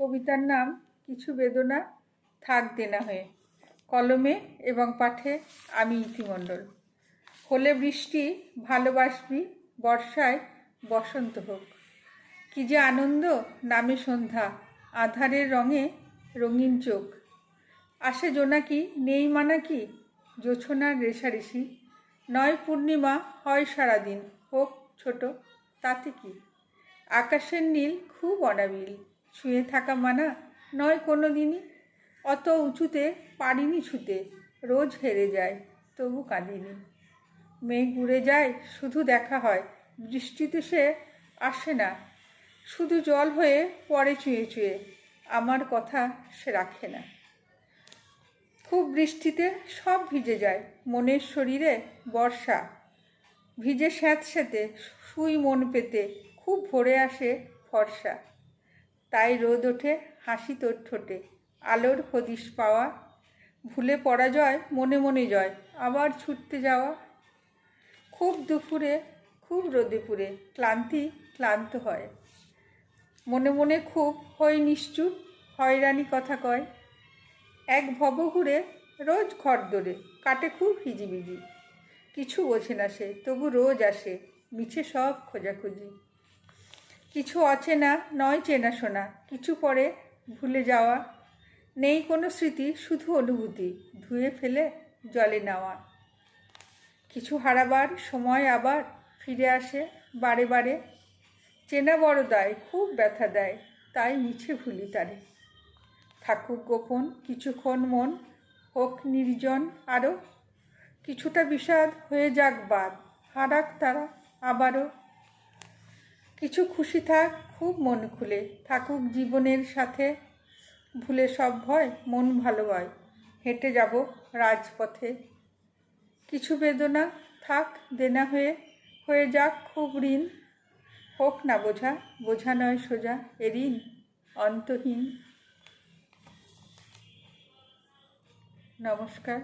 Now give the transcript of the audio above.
কবিতার নাম কিছু বেদনা থাক দেনা হয়ে কলমে এবং পাঠে আমি ইতিমণ্ডল। হলে বৃষ্টি ভালোবাসবি, বর্ষায় বসন্ত হোক। কি যে আনন্দ নামে সন্ধ্যা, আধারের রঙে রঙিন চোখ। আসে জোনাকি নেই মানাকি জোছনার রেশারেশি। নয় পূর্ণিমা, হয় সারাদিন, হোক ছোট, তাতে কি? আকাশের নীল খুব অনাবিল। ছুঁয়ে থাকা মানা নয় কোনো দিনই। অত উঁচুতে পারিনি ছুতে, রোজ হেরে যায়, তবু কাঁদিনি। মেঘ উড়ে যায়, শুধু দেখা হয়, বৃষ্টিতে সে আসে না। শুধু জল হয়ে পরে চুয়ে চুয়ে, আমার কথা সে রাখে না। খুব বৃষ্টিতে সব ভিজে যায়, মনের শরীরে বর্ষা। ভিজে স্যাঁতস্যাঁতে সুই মন পেতে, খুব ভরে আসে ফর্সা। তাই রোদ ওঠে, হাসি তোর ঠোঁটে। আলোর হদিশ পাওয়া, ভুলে পড়া পরাজয় মনে মনে জয়, আবার ছুটতে যাওয়া। খুব দুপুরে, খুব রোদে পুরে ক্লান্তি ক্লান্ত হয়। মনে মনে খুব, হই নিশ্চুপ হয়রানি কথা কয়। এক ভব ঘুরে রোজ ঘর দৌড়ে কাটে খুব হিজিবিজি। কিছু বোঝে না সে, তবু রোজ আসে, মিছে সব খোঁজাখুঁজি। কিছু অচেনা নয় চেনা শোনা, কিছু পরে ভুলে যাওয়া। নেই কোনো স্মৃতি, শুধু অনুভূতি, ধুয়ে ফেলে জলে নেওয়া। কিছু হারাবার সময় আবার ফিরে আসে বারে বারে। চেনা বড় দায়, খুব ব্যথা দেয়, তাই মিছে ভুলি তারে। থাকুক গোপন, কিছুক্ষণ মন, হোক নির্জন আরও কিছুটা বিষাদ হয়ে যাক বাদ, হারাক তারা আবারও। কিছু খুশি থাক, খুব মন খুলে। থাকুক জীবনের সাথে, ভুলে সব ভয়, মন ভালো হয়। হেঁটে যাব রাজপথে। কিছু বেদনা থাক, দেনা হয়ে হয়ে যাক খুব ঋণ। হোক না বোঝা বোঝা নয় সোজা, এ ঋণ অন্তহীন। নমস্কার।